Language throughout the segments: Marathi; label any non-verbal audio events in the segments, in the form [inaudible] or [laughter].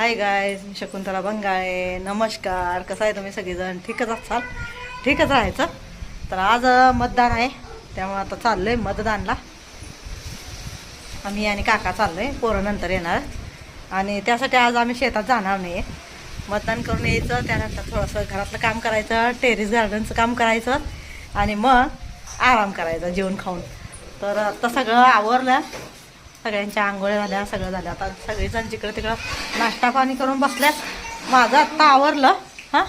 हाय गाय मी शकुंतला बंगाळे. नमस्कार. कसं आहे तुम्ही सगळेजण? ठीकच असाल ठीकच राहायचं. तर आज मतदान आहे. त्यामुळे आता चाललोय मतदानला. आम्ही आणि काका चाललोय. पोरं नंतर येणार आणि त्यासाठी आज आम्ही शेतात जाणार नाही मतदान करून यायचं. त्यानंतर थोडंसं घरातलं काम करायचं. टेरिस गार्डनचं काम करायचं. आणि मग आराम करायचा जेवण खाऊन. तर आता सगळं आवरलं. सगळ्यांच्या आंघोळ्या झाल्या सगळं झालं. आता सगळेजण जिकडं तिकडं नाश्ता पाणी करून बसल्यास माझं आत्ता आवरलं. हां?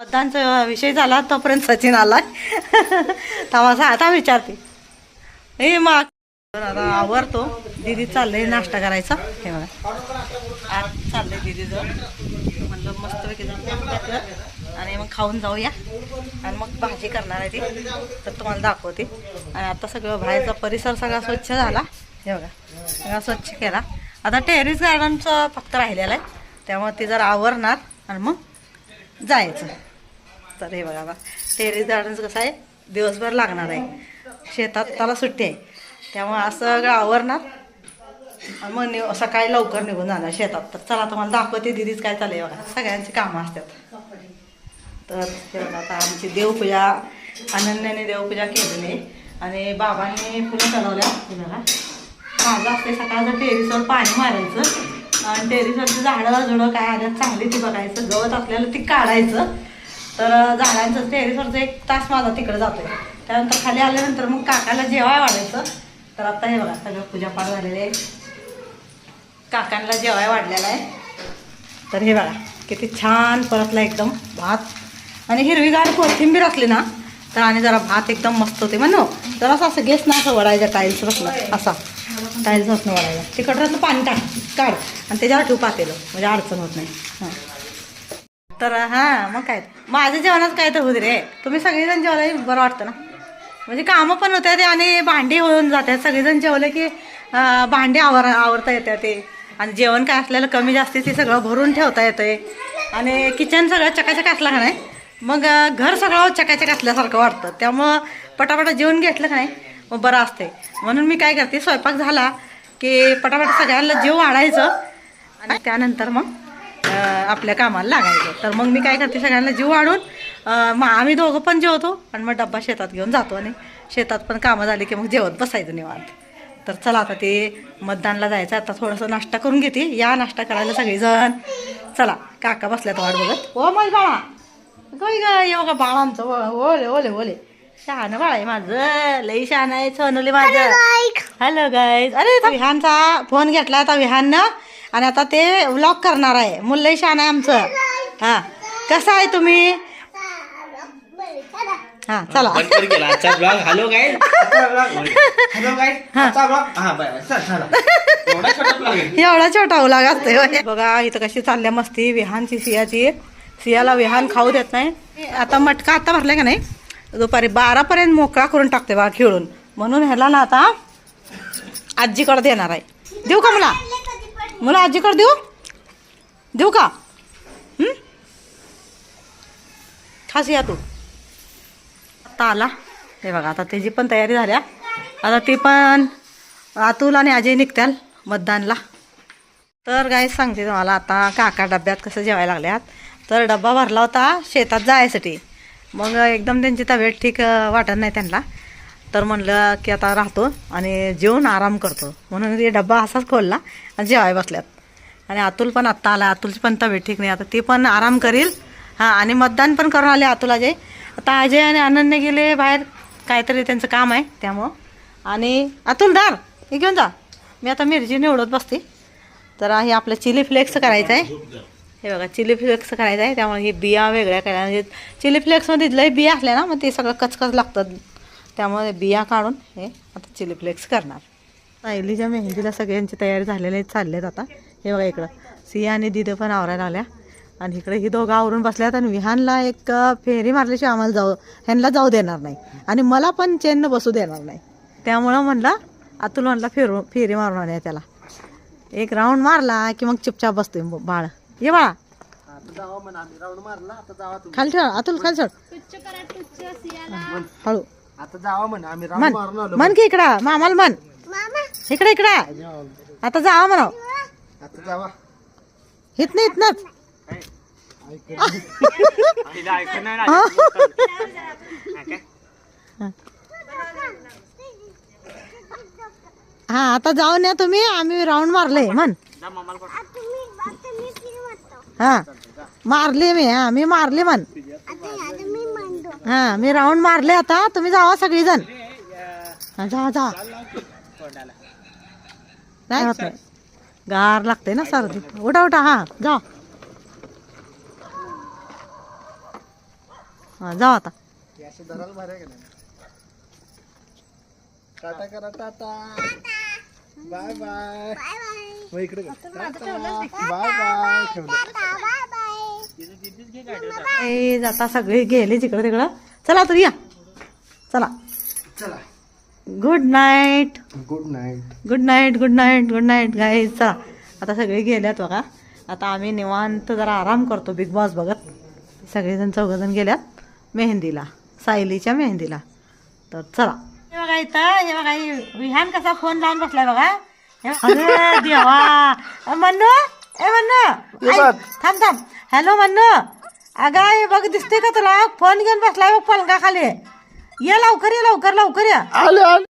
मतदानचा विषय झाला तोपर्यंत सचिन आलाय. तेव्हा आता विचारते. हे मग आता आवरतो. दीदी चाललंय नाश्ता करायचा. हे बघा. आज चाललंय दीदीचं. म्हणलं मस्तपैकी आणि मग खाऊन जाऊया. आणि मग भाजी करणार आहे ती. तर तुम्हाला दाखवते. आणि आता सगळं बाहेरचा परिसर सगळा स्वच्छ झाला. हे बघा. सगळा स्वच्छ केला. आता टेरिस गार्डनचं फक्त राहिलेलं आहे. त्यामुळे ते जरा आवरणार आणि मग जायचं. तर हे बघा बघा टेरिस गार्डनचं कसं आहे? दिवसभर लागणार आहे. शेतात त्याला सुट्टी आहे. त्यामुळे असं सगळं आवरणार. आणि मग निव सकाळी लवकर निघून जाणार शेतात. तर चला तुम्हाला दाखवते दिदीच काय चालू आहे बघा. सगळ्यांची कामं असतात. तर हे बघा आता आमची देवपूजा अनन्याने देवपूजा केलेली आहे. आणि बाबांनी फुलं चढवल्या. हे बघा. माझं असते. सकाळचं टेरिसवर पाणी मारायचं. आणि टेरिसवरची झाडं झुडं काय आल्यात चांगली ती बघायचं. गवत असलेलं ती काढायचं. तर झाडांचं टेरिसवरचं एक तास माझा तिकडे जातोय. त्यानंतर खाली आल्यानंतर मग काकाला जेवाय वाढायचं. तर आता हे बघा सगळं पूजापाठ झालेलं आहे. काकांना जेवाय वाढलेला आहे. तर हे बघा किती छान परतला एकदम भात. आणि हिरवीगार कोथिंबीर असली ना तर आणि जरा भात एकदम मस्त होते. म्हणून जरा असं असं गेस ना असं वडायच्या टाईल्स बसलं असा. टाईल्स असणं वडायला तिकडचं पाणी टाक काढ. आणि त्याच्यावर ठेवू पातेलं. म्हणजे अडचण होत नाही. हां. तर हां मग काय? माझ्या जेवणात काय तर होते रे. तुम्ही सगळेजण जेवलं बरं वाटतं ना? म्हणजे कामं पण होत्या ते आणि भांडी होऊन जातात. सगळेजण जेवले की भांडे भांडी आवर आवरता येतात ते. आणि जेवण काय असलेलं कमी जास्ती ते सगळं भरून ठेवता येतंय. आणि किचन सगळं चकाचक असलं का नाही? मग घर सगळं चकाचक असल्यासारखं वाटतं. त्यामुळं पटापटा जेवण घेतलं का नाही? मग बरं असते म्हणून मी काय करते स्वयंपाक झाला की पटापट सगळ्यांना जीव वाढायचं आणि त्यानंतर मग आपल्या कामाला लागायचं. तर मग मी काय करते सगळ्यांना जीव वाढून मग आम्ही दोघं पण जेवतो आणि मग डब्बा शेतात घेऊन जातो आणि शेतात पण कामं झाली की मग जेवत बसायचं निवांत. तर चला आता ते मतदानला जायचं आता थोडंसं नाश्ता करून घेते. या नाश्ता करायला सगळेजण. चला काका बसल्यात वाट बघत. ओ मग बाळा गय ग ये बाळ आमचं? ओले ओले ओले. शहाणं बाळ आहे माझं. लई शहाणं आहे सोनवले माझं. हॅलो गाईज अरे आता विहानचा फोन घेतला आता विहाननं. आणि आता ते व्लॉग करणार आहे. मुलई शान आहे आमचं. हा. कसं आहे तुम्ही? हा चला. बंद कर गेला आजचा blog hello guide hello guide आजचा ब्लॉग [laughs] हा बरं चल चला. एवढा छोटा ब्लॉग आहे. एवढा छोटा उलाग असते होय. बघा इथं कशी चालल्या मस्ती. विहानची सियाची. सियाला विहान खाऊ देत नाही. आता मटका आता भरलाय का नाही? दुपारी बारापर्यंत मोकळा करून टाकते बा खेळून. म्हणून ह्याला ना आता आजीकडे देणार आहे. देऊ का मला? मला आजीकडे देऊ? देऊ का? खास या तू. आता आला. हे बघा आता त्याची पण तयारी झाल्या. आता ती पण अतुल आणि अजय निघत्याल मतदानला. तर काय सांगते तुम्हाला आता काका डब्यात कसं जेवायला लागल्यात. तर डब्बा भरला होता शेतात जायसाठी. मग एकदम त्यांची तब्येत ठीक वाटत नाही त्यांना. तर म्हणलं की आता राहतो आणि जेवून आराम करतो. म्हणून ते डब्बा असाच खोलला आणि जेवाय बसल्यात. आणि अतुल पण आत्ता आला. अतुलची पण तब्येत ठीक नाही. आता ती पण आराम करील. हां आणि मतदान पण करून आले अतुल अजय. आता अजय आणि आनंदने गेले बाहेर. काहीतरी त्यांचं काम आहे त्यामुळं. आणि अतुल दार हे घेऊन जा. मी आता मिरची निवडत बसते. तर हे आपलं चिली फ्लेक्स करायचं आहे हे बघा चिली फ्लेक्स करायचं आहे त्यामुळे हे बिया वेगळ्या करायला म्हणजे चिली फ्लेक्समध्ये लय बिया असल्या ना मग ते सगळं कचकच लागतात. त्यामुळे बिया काढून हे आता चिली फ्लेक्स करणार. सायलीच्या मेहंदीला सगळ्यांची तयारी झालेली चालले आहेत आता. हे बघा इकडं. सिया आणि दिदे पण आवरायला आल्या. आणि इकडे ही दोघं आवरून बसल्यात आणि विहानला एक फेरी मारल्याशिवाय आम्हाला जाऊ ह्यांना जाऊ देणार नाही. आणि मला पण चेन बसू देणार नाही. त्यामुळं म्हणला अतुल म्हणला फिरू फेरी मारून आल्या त्याला. एक राऊंड मारला की मग चुपचाप बसतोय बाळ. ये बाळा खाली ठेव अतुल खाली सोड हळू. आता जावा म्हणा आम्ही. मन मन की इकडं मामाला मन इकडे इकडं. आता जावा म्हणा आता जावा. हित नाही इथनच तिला ऐकून नाही ना. हा? काय? हा. आता जाऊन या तुम्ही. आम्ही राऊंड मारले म्हण. जा मम्माला कोण- हा. मारले मी हा. मी मारले म्हण. हा मी राऊंड मारले आता. तुम्ही जावा सगळीजण. हा, जा जा. नाही होत नाही. गार लागते ना सर्दी. उठा उठा हा. जा. हा जाऊ आता. टाटा करा टाटा. Bye bye. मग इकडे बाय बाय ठेवलं. ए जाता सगळे गेले तिकडं तिकडं. चला तर या. चला. चला. Good night good night good night good night good night guys चला. आता सगळे गेल्यात बघा. आता आम्ही निवांत जरा आराम करतो बिग बॉस बघत. सगळेजण चौघजण गेल्यात मेहंदीला सायलीच्या मेहंदीला. तर चला. हे बघा इथं हे बघा हे विहान कसा फोन लावून बसलाय बघा. अरे देवा. मन्नू? ए मन्नू? आई, थांब थांब. हॅलो मन्नू. अगं हे बघ दिसते का तुला? फोन घेऊन बसलाय बघ पलंगा खाली ये लवकर ये लवकर लवकर ये. आले आले.